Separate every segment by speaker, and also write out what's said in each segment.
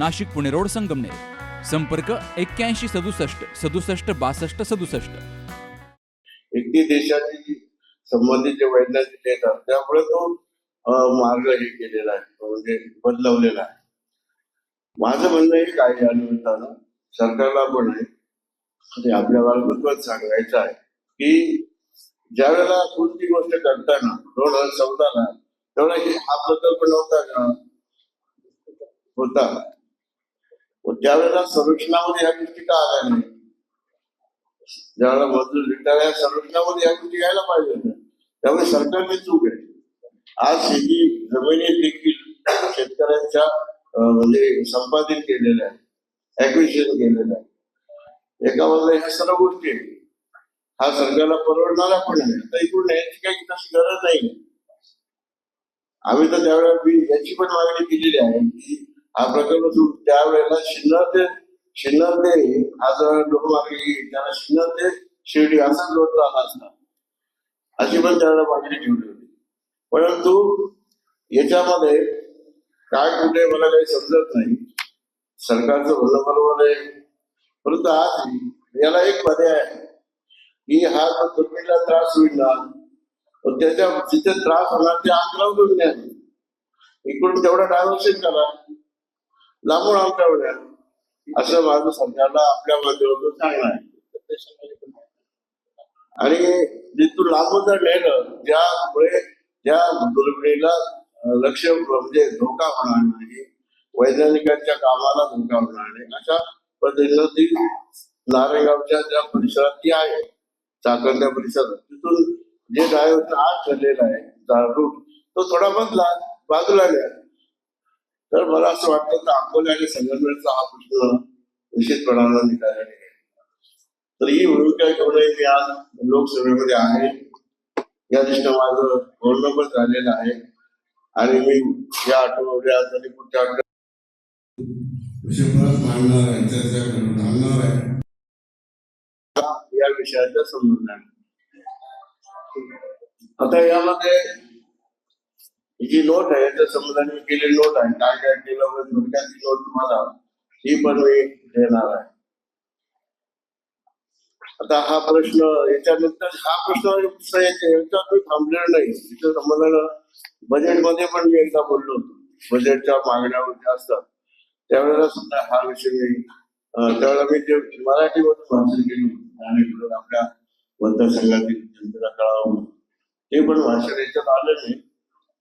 Speaker 1: Nashik Pune road Sangamner. संपर्क एक्क्याऐंशी सदुसष्ट सदुसष्ट बासष्ट सदुसष्ट.
Speaker 2: एकटी देशाची संबंधित जे वैज्ञानिक येतात त्यामुळे तो मार्ग हे केलेला आहे म्हणजे बदलवलेला आहे. माझं म्हणणं हे काय या निमित्तानं सरकारला पण आहे आणि आपल्या बालपणात सांगायचं आहे की ज्या वेळेला कोणती गोष्ट करताना दोन हजार चौदाला तेवढा हा प्रकल्प नव्हता का होता. ज्या वेळेला संरक्षणामध्ये या गोष्टी का आल्या नाही? ज्यावेळेला मजूर रिटायर या संरक्षणामध्ये या गोष्टी घ्यायला पाहिजे होत्या. त्यामुळे सरकारने चूक आहे. आज शेती जमिनी देखील शेतकऱ्यांच्या म्हणजे संपादित केलेल्या आहे ऍक्विशन केलेलं आहे एका बाजूला ह्या सर्व गोष्टी हा सरकारला परवडणारा पण आहे? आता इकडून न्यायची काही तशी गरज नाही आम्ही तर त्यावेळेला याची पण मागणी केलेली आहे की हा प्रकल्प सुरू. त्यावेळेला शिन्नर ते शिन्नर ते हा जर लोक मागे त्याला शिन्नर ते शिर्डी असा जोडता आला असता. अशी पण त्याला मागणी ठेवली होती. परंतु याच्यामध्ये काय कुठे मला काही समजत नाही. सरकारचं म्हणणं बरोबर आहे. परंतु आज याला एक पर्याय आहे. की हा जो जमिनीला त्रास होईल ना त्याच्या जिथे त्रास होणार ते अंतराव करून द्या इकडून तेवढा डायव्हर्शन करा. लांबून आमच्या असं माझं समजायला आपल्या माध्यमातून चांगलं आहे. आणि जिथून लांबून जर नेलं ज्यामुळे ज्या दुर्बिणीला लक्ष म्हणजे धोका होणार नाही वैज्ञानिकांच्या कामाला धोका होणार नाही अशा पद्धतीनं ती नारेगावच्या ज्या परिसरात ती आहे चाकणच्या परिसरात तिथून जे ड्रायव्हरचा आत ठरलेला आहे रूट तो थोडा बदला बाजूला न्या तर मला असं वाटतं तर अकोला आणि संगमनेरचा हा प्रश्न निश्चितपणानं निकाला निघेल. तर ही भूमिका घेऊनही मी आज लोकसभेमध्ये आहे. या दृष्टीनं माझं बोलणं पण झालेलं आहे. आणि मी या आठवड्यात आणि पुढच्या आठवड्यात
Speaker 3: मांडणार आहे चर्चा करून आणणार आहे.
Speaker 2: या विषयाचा संबंध आहे. आता यामध्ये जी नोट आहे याच्या संबंधाने मी केलेली नोट आहे. काय काय केलं वगैरे नोट तुम्हाला ही पण मी देणार आहे. आता हा प्रश्न याच्यानंतर हा प्रश्न याच्यात मी थांबलेला नाही. याच्या संबंधानं बजेटमध्ये पण मी एकदा बोललो होतो. बजेटच्या मागण्या वगैरे असतात त्यावेळेला सुद्धा हा विषय मी त्यावेळेला मी ते मराठीमधून भाषण केली आपल्या मतदारसंघातील जनतेला कळावं म्हणून. ते पण भाषण याच्यात आलं नाही.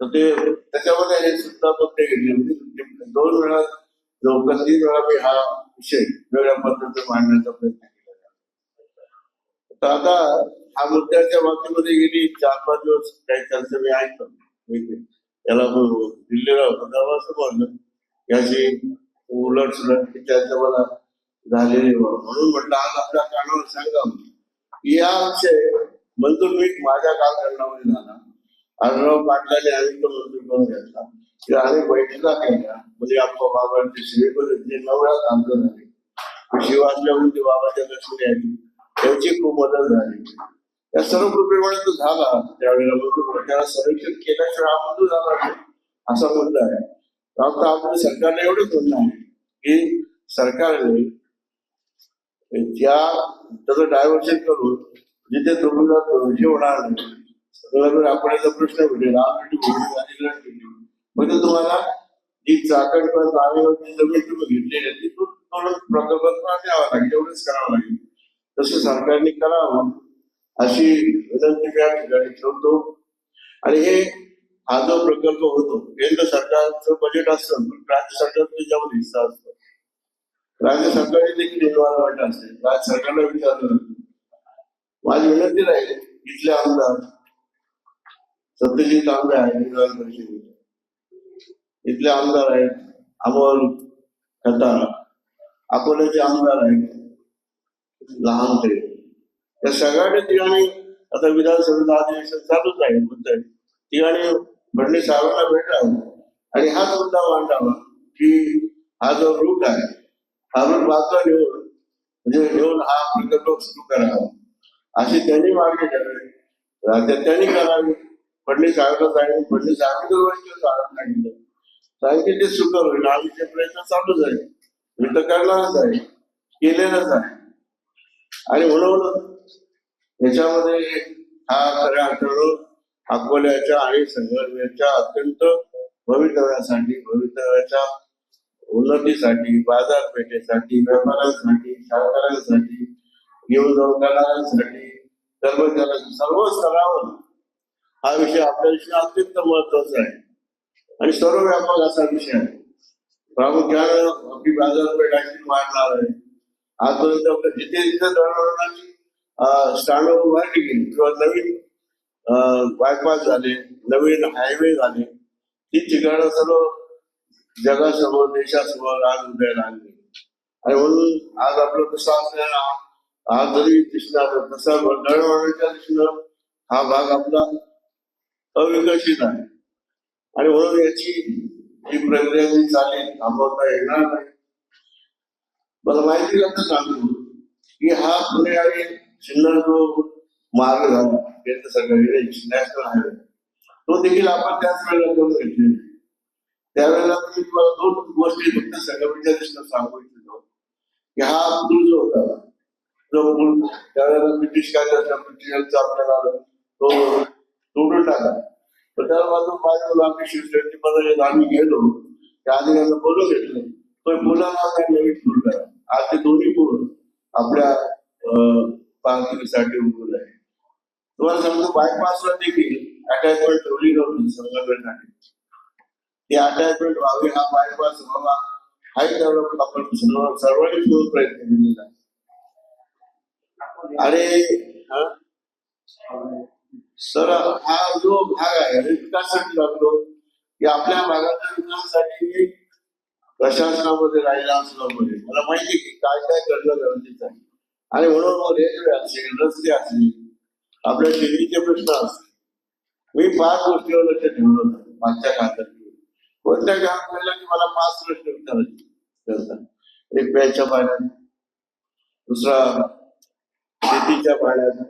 Speaker 2: तर ते त्याच्यामध्ये हे सुद्धा मुद्दे घेतले दोन वेळा जवळपास तीन वेळा मी हा विषय वेगळ्या पद्धतीने मांडण्याचा प्रयत्न केला तर आता हा मुद्द्याच्या बाबतीमध्ये गेली चार पाच दिवस काही चर्चा मी ऐकतो. याला त्याला हो, हो, दिल्लीला तेव्हा असं म्हणलं की उलट सुलट चर्चा मला झालेली म्हणून म्हटलं आज आपल्या कानावर सांगा. की या विषय मंजूर मी माझ्या कालखंडामध्ये झाला. आढळराव पाटलाने आम्ही तो मंजूर करून घेतला. की आम्ही बैठका केल्या म्हणजे आपल्या बाबांचे शिवेपद जे नऊ वेळा आमचं झाले. शिव असल्यामुळे ते बाबाच्या लक्ष्मी आली त्यांची खूप मदत झाली. या सर्व कृपेमुळे तो झाला. त्यावेळेला मंजूर त्याला संरक्षण केल्याशिवाय हा मंजूर झाला नाही असा मुद्दा आहे. आता आपल्या सरकारला एवढंच म्हणणं आहे की सरकारने ज्या त्याचं डायव्हर्शन करून जिथे तुम्हाला होणार नाही सगळ्यावर आपण याचा प्रश्न भेटेल राम भूमी म्हणजे तुम्हाला जी चाकण किंवा जागेवरची जमीन तुम्ही घेतलेली आहे ती थोडं प्रकल्पात द्यावा लागेल एवढंच करावं लागेल. तसं सरकारने करावं अशी विनंती मी या ठिकाणी ठेवतो. आणि हे हा जो प्रकल्प होतो केंद्र सरकारचं बजेट असतं पण राज्य सरकारचा त्याच्यामध्ये हिस्सा असतो. राज्य सरकारने देखील निर्माण वाटत असते. राज्य सरकारला विचारलं माझी विनंती राहील इथले आमदार सत्यजित आमदार आहे विधान परिषदेचे इथले आमदार आहेत अमोल खताळ. अकोल्याचे आमदार आहेत लहान ते. त्या सगळ्या ठिकाणी आता विधानसभेचं अधिवेशन चालूच आहे मुद्दा आहे. ठिकाणी फडणवीस साहेबांना भेटावं आणि हाच मुद्दा मांडावा की हा जो रूट आहे हा रूट मात्र घेऊन म्हणजे घेऊन हा प्रकल्प सुरू करावा. अशी त्यांनी मागणी करावी. राज्यात त्यांनी करावी. फडणवीस साहेबांना सांगितलं फडणवीस साहेबांनी सांगितलं सांगितलं ते सुकर होईल. आम्ही ते प्रयत्न चालूच आहे मी तर करणारच आहे केलेलाच आहे आणि म्हणून याच्यामध्ये हा खऱ्या अर्थानं अकोल्याच्या आणि संघर्षाच्या अत्यंत भवितव्यासाठी भवितव्याच्या उन्नतीसाठी बाजारपेठेसाठी व्यापाऱ्यांसाठी सहकाऱ्यांसाठी घेऊन जाऊन करणाऱ्यांसाठी कर्मचाऱ्यांसाठी सर्व स्तरावर हा विषय आपल्याविषयी अत्यंत महत्त्वाचा आहे. आणि सर्व व्यापक असा विषय आहे. प्रामुख्यानं आपली बाजारपेठ आणखी वाढणार आहे. आजपर्यंत आपलं जिथे जिथे दळणवळणाची स्टँड उभारली गेली किंवा नवीन बायपास झाले नवीन हायवे झाले ती ठिकाणं सर्व जगासमोर देशासमोर आज उभ्या लागली आणि म्हणून आज आपलं कसं असलेला आज जरी दिसणार तसा दळणवळणाच्या दिसणं हा भाग आपला अविकसित आहे. आणि म्हणून याची ही प्रक्रिया जी चालेल थांबवता येणार नाही. मला माहिती कसं सांगतो की हा पुणे आणि सिन्नर जो मार्ग झाला. केंद्र सरकारी नॅशनल हायवे तो देखील आपण त्याच वेळेला करून घेतलेला त्यावेळेला मी तुम्हाला दोन गोष्टी फक्त संघटनेच्या दृष्टीनं सांगू इच्छितो. की हा पूल जो होता जो पूल त्यावेळेला ब्रिटिश कायद्याचा ब्रिटिशांचा आपल्याला तो तोडून टाका तर त्याला माझं माझ्या आम्ही शिवसेनेची पदावर आम्ही गेलो त्या अधिकाऱ्यांना बोलून घेतलं. तो मुलांना काय नवीन पूल करा. आज ते दोन्ही पूल आपल्या अं, वाहतुकीसाठी उपलब्ध आहे तुम्हाला समजा बायपासला देखील अटॅचमेंट ठेवली नव्हती संघटनेसाठी ती अटॅचमेंट व्हावी हा बायपास व्हावा हाही डेव्हलप आपण सर्वांनी दोन प्रयत्न केलेला. आहे आणि हा? सर हा जो भाग आहे विकासासाठी लागलो की आपल्या भागाच्या विकासासाठी प्रशासनामध्ये राहिला असल्यामुळे मला माहिती की काय काय करणं गरजेचं आहे. आणि म्हणून मग रेल्वे असेल रस्ते असतील आपल्या शेतीचे प्रश्न असतील मी पाच गोष्टीवर लक्ष ठेवलं होतं मागच्या काळात कोणत्या काम केलं की मला पाच प्रश्न विचारायचे एक प्यायच्या पाण्यात दुसरा शेतीच्या पाण्यात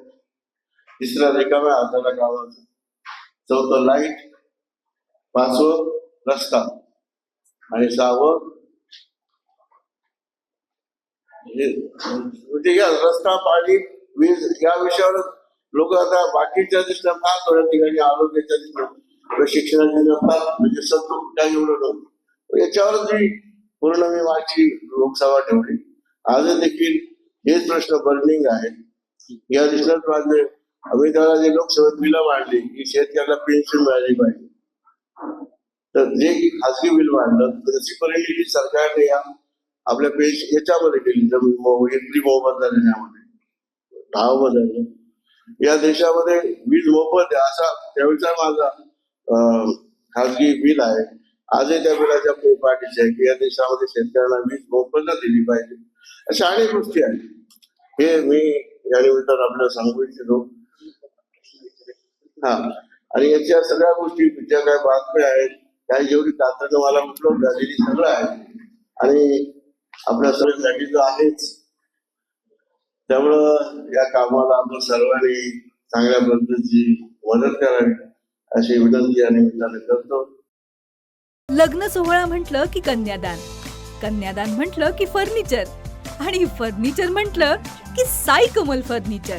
Speaker 2: तिसरा रिकाम्या हाताला गावाचा. चौथं लाइट पाचवं रस्ता. आणि सहावं म्हणजे या रस्ता पाणी वीज या विषयावर लोक आता बाकीच्या दृष्टीनं फार थोड्या ठिकाणी आरोग्याच्या दृष्टीनं शिक्षणाच्या फार म्हणजे सत्व काही एवढं नव्हतं. याच्यावर मी पूर्ण मी माझी लोकसभा ठेवली आज देखील हेच प्रश्न बर्निंग आहेत या दिवसात माझे जे लोकसभेत बिलं मांडली की शेतकऱ्याला पेन्शन मिळाली पाहिजे तर जे खासगी बिल मांडलं त्याची परिणिती सरकारने या आपल्या पेन्शन याच्यामध्ये केली जमीन मो- यामध्ये भाव या देशामध्ये वीज मोफत आहे असा त्यावेळेचा माझा खासगी बिल आहे. आजही त्या बिलाच्या पाठीचे आहे की या देशामध्ये शेतकऱ्यांना वीज मोफत दिली पाहिजे. अशा अनेक गोष्टी आहेत. हे मी या निमित्तानं आपल्याला सांगू इच्छितो. हा. आणि याच्या सगळ्या गोष्टी ज्या काय बातम्या आहेत त्या जेवढी तातडीनं मला उपलब्ध झालेली सगळं आहे. आणि आपल्या सगळ्यांसाठी तर आहेच. त्यामुळं या कामाला आपण सर्वांनी चांगल्या पद्धतीची मदत करावी अशी विनंती या निमित्ताने करतो.
Speaker 4: लग्न सोहळा म्हटलं की कन्यादान कन्यादान म्हटलं की फर्निचर आणि फर्निचर म्हटलं की साई कमल फर्निचर.